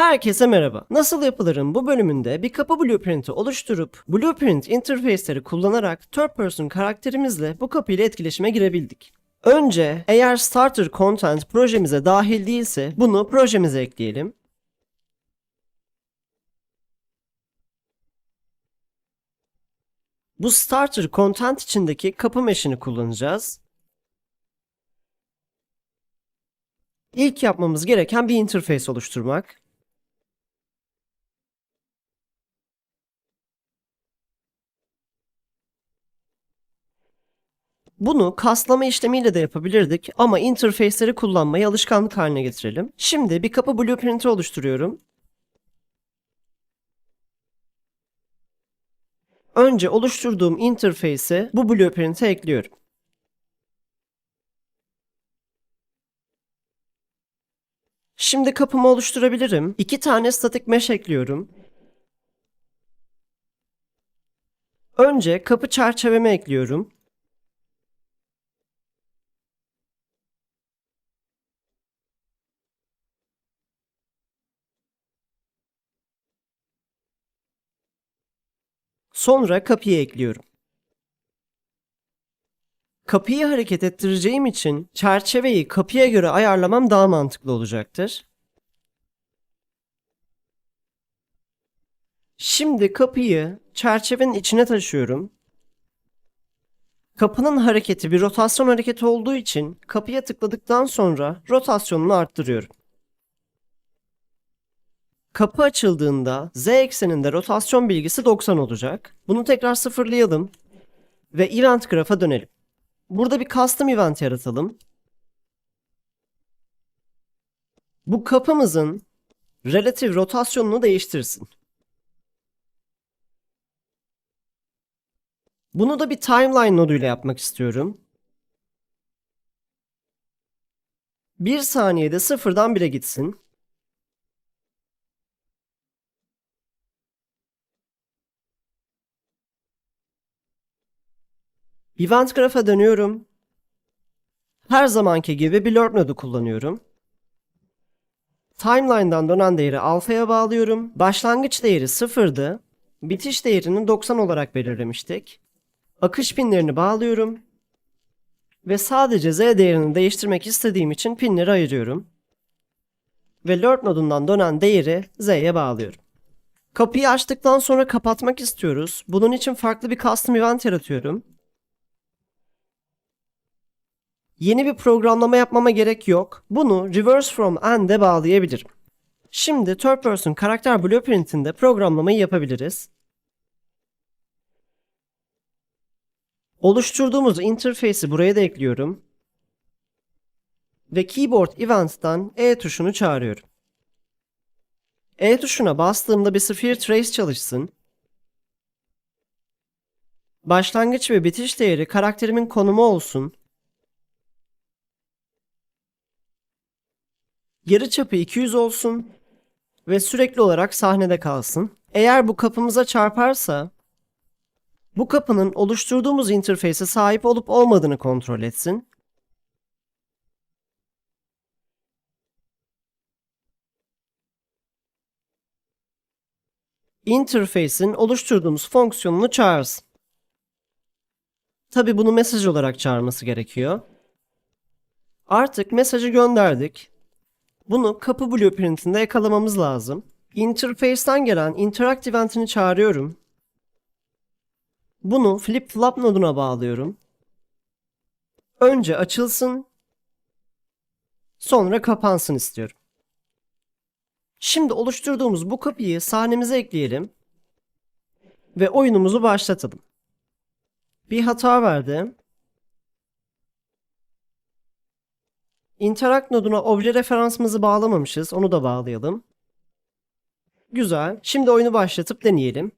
Herkese merhaba. Nasıl yapılırın bu bölümünde bir kapı blueprint'i oluşturup blueprint interface'leri kullanarak third person karakterimizle bu kapı ile etkileşime girebildik. Önce eğer starter content projemize dahil değilse bunu projemize ekleyelim. Bu starter content içindeki kapı mesh'ini kullanacağız. İlk yapmamız gereken bir interface oluşturmak. Bunu kaslama işlemiyle de yapabilirdik ama interface'leri kullanmayı alışkanlık haline getirelim. Şimdi bir kapı blueprint'i oluşturuyorum. Önce oluşturduğum interface'i bu blueprint'e ekliyorum. Şimdi kapımı oluşturabilirim. İki tane static mesh ekliyorum. Önce kapı çerçevemi ekliyorum. Sonra kapıyı ekliyorum. Kapıyı hareket ettireceğim için çerçeveyi kapıya göre ayarlamam daha mantıklı olacaktır. Şimdi kapıyı çerçevenin içine taşıyorum. Kapının hareketi bir rotasyon hareketi olduğu için kapıya tıkladıktan sonra rotasyonunu arttırıyorum. Kapı açıldığında z ekseninde rotasyon bilgisi 90 olacak. Bunu tekrar sıfırlayalım ve event graph'a dönelim. Burada bir custom event yaratalım. Bu kapımızın relatif rotasyonunu değiştirsin. Bunu da bir timeline noduyla yapmak istiyorum. 1 saniyede sıfırdan 1'e gitsin. Event Graph'a dönüyorum. Her zamanki gibi bir Lurk nodu kullanıyorum. Timeline'dan dönen değeri alfaya bağlıyorum. Başlangıç değeri 0'dı. Bitiş değerini 90 olarak belirlemiştik. Akış pinlerini bağlıyorum. Ve sadece z değerini değiştirmek istediğim için pinleri ayırıyorum. Ve Lurk nodundan dönen değeri z'ye bağlıyorum. Kapıyı açtıktan sonra kapatmak istiyoruz. Bunun için farklı bir custom event yaratıyorum. Yeni bir programlama yapmama gerek yok. Bunu reverse from end'e bağlayabilirim. Şimdi third person karakter blueprint'inde programlamayı yapabiliriz. Oluşturduğumuz interface'i buraya da ekliyorum. Ve keyboard event'tan E tuşunu çağırıyorum. E tuşuna bastığımda bir sphere trace çalışsın. Başlangıç ve bitiş değeri karakterimin konumu olsun. Yarıçapı 200 olsun ve sürekli olarak sahnede kalsın. Eğer bu kapımıza çarparsa bu kapının oluşturduğumuz interface'e sahip olup olmadığını kontrol etsin. Interface'in oluşturduğumuz fonksiyonunu çağırsın. Tabi bunu mesaj olarak çağırması gerekiyor. Artık mesajı gönderdik. Bunu kapı blueprint'inde yakalamamız lazım. Interface'ten gelen interact event'ini çağırıyorum. Bunu flip flop noduna bağlıyorum. Önce açılsın, sonra kapansın istiyorum. Şimdi oluşturduğumuz bu kapıyı sahnemize ekleyelim ve oyunumuzu başlatalım. Bir hata verdi. Interact noduna obje referansımızı bağlamamışız. Onu da bağlayalım. Güzel. Şimdi oyunu başlatıp deneyelim.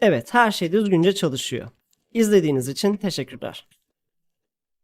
Evet, her şey düzgünce çalışıyor. İzlediğiniz için teşekkürler.